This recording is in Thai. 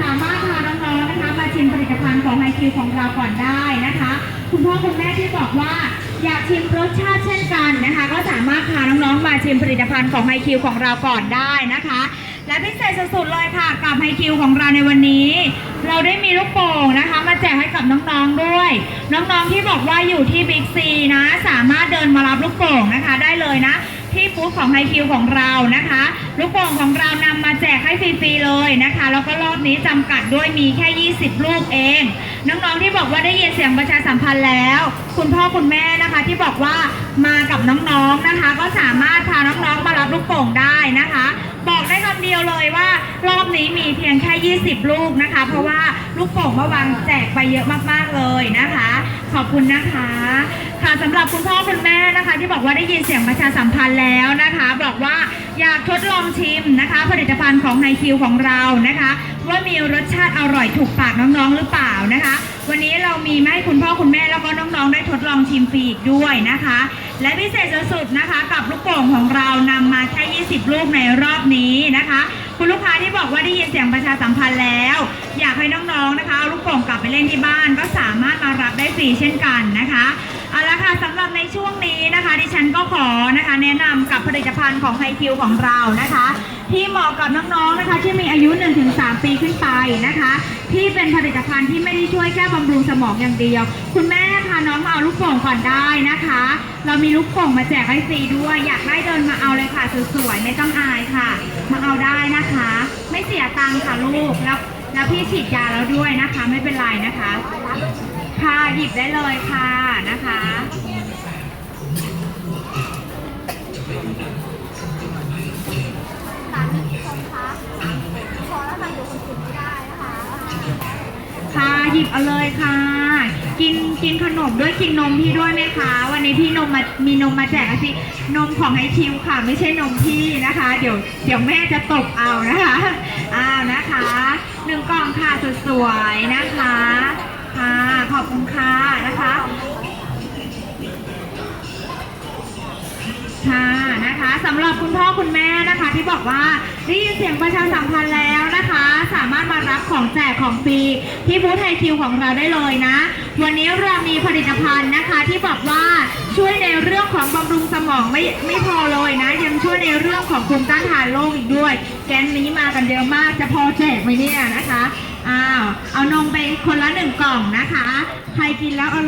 สามารถพาน้องๆนะคะมาชิมผลิตภัณฑ์ของไฮคิวของเราก่อนได้นะคะ คุณพ่อคุณแม่ที่บอกว่าอยากชิมรสชาติเช่นกันนะคะ ก็สามารถพาน้องๆมาชิมผลิตภัณฑ์ของไฮคิวของเราก่อนได้นะคะ และพิเศษสุดๆเลยค่ะกับไฮคิวของเราในวันนี้ เราได้มีลูกโป่งนะคะ มาแจกให้กับน้องๆด้วย น้องๆที่บอกว่าอยู่ที่บิ๊กซีนะ สามารถเดินมารับลูกโป่งนะคะได้เลยนะ ที่บูธของไฮคิวของเรานะคะ ลูกโป่งของเรานำมาแจกให้ฟรีๆเลยนะคะ แล้วก็รอบนี้จำกัดด้วยมีแค่ 20 ลูกเอง น้องๆที่บอกว่าได้ยินเสียงประชาสัมพันธ์แล้ว คุณพ่อคุณแม่นะคะที่บอกว่ามากับน้องๆนะคะ ก็สามารถพาน้องๆมารับลูกโป่งได้นะคะ บอก เดียวเลยว่ารอบนี้มีเพียงแค่ 20 ลูกนะคะ เพราะว่าลูกโป่งเมื่อวานแจกไปเยอะมากๆเลยนะคะ ขอบคุณนะคะ ค่ะสำหรับคุณพ่อคุณแม่นะคะ ที่บอกว่าได้ยินเสียงประชาสัมพันธ์แล้วนะคะ บอกว่าอยากทดลองชิมนะคะ ผลิตภัณฑ์ของไฮคิวของเรานะคะ ว่ามีรสชาติอร่อยถูกปากน้องๆหรือเปล่านะคะ วันนี้เรามีให้คุณพ่อคุณแม่แล้วก็น้องๆได้ทดลองชิมฟรีอีกด้วยนะคะ และพิเศษสุดๆนะคะ กับลูกโป่งของเรานำมา แค่ 20ลูกในรอบนี้นะคะ คุณลูกค้าที่บอกว่าได้ยินเสียงประชาสัมพันธ์แล้ว อยากให้น้องๆนะคะเอาลูกโป่งกลับไปเล่นที่บ้านก็สามารถมารับได้ฟรีเช่นกันนะคะเอาละค่ะสำหรับในช่วงนี้นะคะ ดิฉันก็ขอนะคะ แนะนำกับผลิตภัณฑ์ของไฮคิวของเรานะคะ ที่เหมาะกับน้องๆนะคะ ที่มีอายุ 1-3 ปีขึ้นไปนะคะ ที่เป็นผลิตภัณฑ์ที่ไม่ได้ช่วยแค่บำรุงสมองอย่างเดียว คุณแม่พาน้องมา ก่อนได้นะคะ เรามีลูกโป่งมาแจกให้ฟรีด้วย อยากได้เดินมาเอาเลยค่ะสวยๆไม่ต้องอายค่ะ มาเอาได้นะคะ ไม่เสียตังค์ค่ะลูกแล้วแล้วพี่ฉีดยาแล้วด้วยนะคะ ไม่เป็นไรนะคะ ค่ะหยิบได้เลยค่ะนะคะ หยิบเอาเลยค่ะ กินกินขนมด้วยกินนมพี่ด้วยไหมคะ วันนี้พี่นมมามีนมมาแจกสินมของไอคิวค่ะ ไม่ใช่นมพี่นะคะ เดี๋ยวเดี๋ยวแม่จะตบเอานะคะอ้าวนะคะหนึ่งกล่องค่ะสวยๆนะคะค่ะขอบคุณค่ะนะคะค่ะนะคะสำหรับคุณพ่อคุณแม่นะคะ ที่บอกว่าได้ยินเสียงประชาสัมพันธ์แล้ว มารับของแจกของฟรีที่บูธไทยคิวของเราได้เลยนะ วันนี้เรามีผลิตภัณฑ์นะคะที่บอกว่าช่วยในเรื่องของบำรุงสมองไม่ไม่พอเลยนะ ยังช่วยในเรื่องของภูมิต้านทานโรคอีกด้วย แกนนี้มากันเยอะมากจะพอแจกไหมเนี่ยนะคะอ้าวเอานมไปคนละหนึ่งกล่องนะคะ ใครกินแล้วอร่อย